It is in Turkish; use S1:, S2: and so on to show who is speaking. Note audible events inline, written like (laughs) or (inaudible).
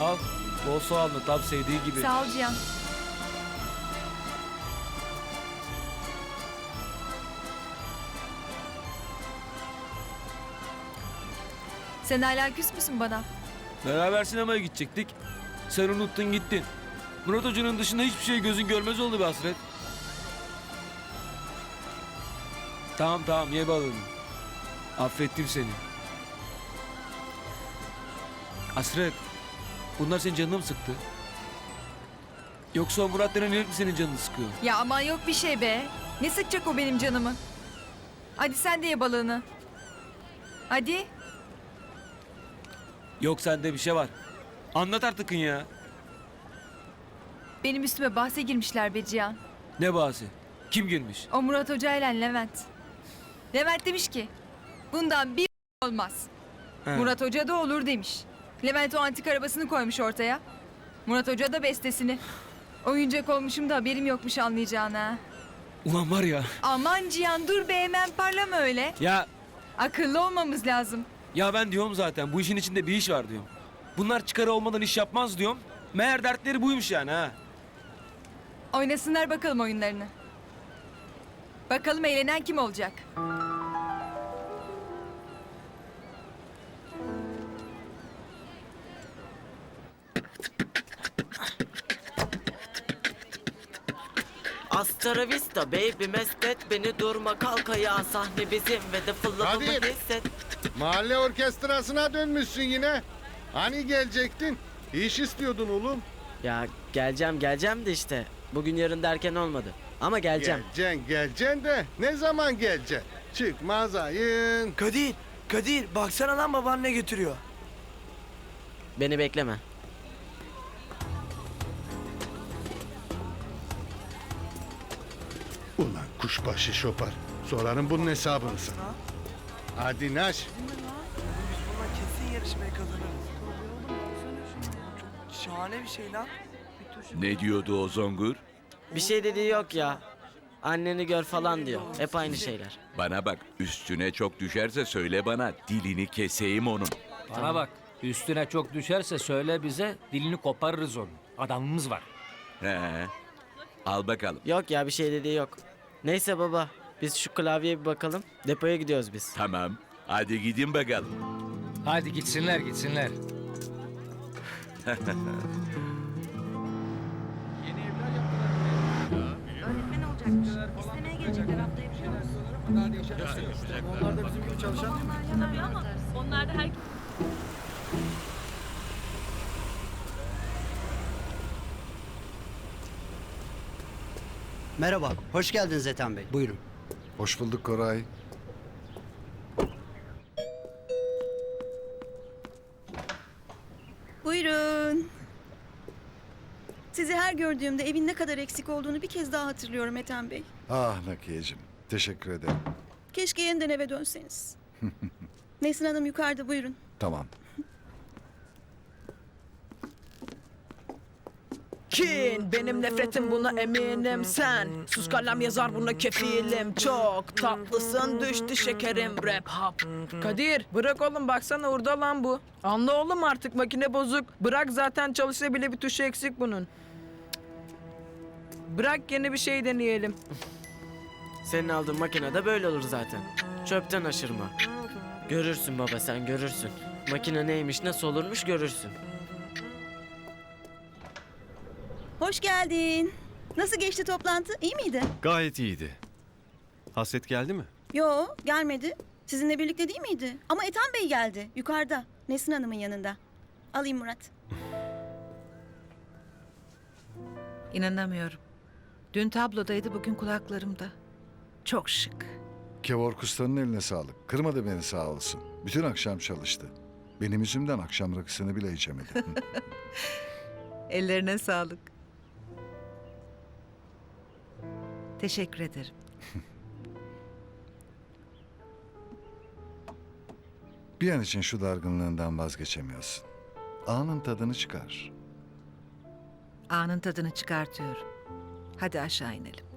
S1: Al. Bol soğanlı tam sevdiği gibi.
S2: Sağ ol Cihan. Sen hala küs müsün bana?
S1: Beraber sinemaya gidecektik. Sen unuttun gittin. Murat Hoca'nın dışında hiçbir şey gözün görmez oldu be Hasret. Tamam tamam ye balığını. Affettim seni. Hasret. Bunlar senin canını mı sıktı? Yoksa o Murat denen herif mi senin canını sıkıyor?
S2: Ya aman yok bir şey be. Ne sıkacak o benim canımı? Hadi sen de ye balığını. Hadi.
S1: Yok sende bir şey var. Anlat artık ya.
S2: Benim üstüme bahse girmişler be Cihan.
S1: Ne bahsi? Kim girmiş?
S2: O Murat Hoca ile Levent. Levent demiş ki bundan bir olmaz.
S1: He.
S2: Murat Hoca da olur demiş. Levent o antik arabasını koymuş ortaya. Murat Hoca da bestesini. Oyuncak olmuşum da haberim yokmuş anlayacağına.
S1: Ulan var ya.
S2: Aman Cihan dur be hemen parlama öyle.
S1: Ya
S2: Akıllı olmamız lazım.
S1: ya ben diyorum zaten bu işin içinde bir iş var diyorum. Bunlar çıkarı olmadan iş yapmaz diyorum. Meğer dertleri buymuş yani ha.
S2: Oynasınlar bakalım oyunlarını. Bakalım eğlenen kim olacak?
S3: Hasta la vista baby meslet beni durma kalk ayağa sahne bizim ve de fırlatımı
S4: Kadir.
S3: hisset.
S4: Mahalle orkestrasına dönmüşsün yine. Hani gelecektin? İş istiyordun oğlum.
S3: Ya geleceğim geleceğim de işte bugün yarın derken olmadı ama geleceğim.
S4: Geleceksin geleceksin de ne zaman geleceksin? Çıkmaz ayın.
S5: Kadir, Kadir baksana lan baban ne götürüyor.
S3: Beni bekleme.
S4: Ulan kuşbaşı şopar. Sorarım bunun hesabını sana. Hadi Naş.
S5: Kesin yarışmayı kazanırız. Çok şahane bir şey lan.
S6: Ne diyordu o zongur?
S3: Bir şey dediği yok ya. Anneni gör falan diyor. Hep aynı şeyler.
S6: Bana bak üstüne çok düşerse söyle bana dilini keseyim onun.
S7: Bana bak üstüne çok düşerse söyle bize dilini koparırız onun. Adamımız var.
S6: He. Al bakalım.
S3: Yok ya bir şey dediği yok. Neyse baba biz şu klavyeye bir bakalım. Depoya gidiyoruz biz.
S6: Tamam. Hadi gidin bakalım.
S7: Hadi gitsinler gitsinler.
S8: Öğretmen olacakmış. İstemeye gelecekler haftaya biliyor musun?
S5: Onlar da bizim gibi çalışan
S8: ama onlar da
S9: Merhaba, hoş geldiniz Ethem Bey. Buyurun.
S4: Hoş bulduk Koray.
S8: Buyurun. Sizi her gördüğümde evin ne kadar eksik olduğunu bir kez daha hatırlıyorum Ethem Bey.
S4: Ah Nakiyeciğim. Teşekkür ederim.
S8: Keşke yeniden eve dönseniz. (laughs) Nesin Hanım yukarıda buyurun.
S4: Tamam.
S10: Kin benim nefretim buna eminim. Sen Sus kalem yazar buna kefilim. Çok tatlısın. Düştü şekerim. Rap hap Kadir bırak oğlum baksana orada lan bu. Anla oğlum artık makine bozuk. Bırak zaten çalışsa bile bir tuşu eksik bunun. Bırak yeni bir şey deneyelim.
S3: Senin aldığın makinede böyle olur zaten. Çöpten aşırma. Görürsün baba sen görürsün. Makine neymiş nasıl olurmuş görürsün.
S8: Hoş geldin. Nasıl geçti toplantı? İyi miydi?
S11: Gayet iyiydi. Hasret geldi mi?
S8: Yo gelmedi. Sizinle birlikte değil miydi? Ama Ethem Bey geldi. Yukarıda. Nesin Hanım'ın yanında. Alayım Murat. (laughs)
S10: İnanamıyorum Dün tablodaydı bugün kulaklarımda Çok şık
S4: Kevork Usta'nın eline sağlık. Kırmadı beni sağ olsun. Bütün akşam çalıştı. Benim yüzümden akşam rakısını bile içemedi. (laughs)
S10: Ellerine sağlık Teşekkür ederim
S4: bir an için şu dargınlığından vazgeçemiyorsun. Anın tadını çıkar.
S10: Anın tadını çıkartıyorum. Hadi aşağı inelim.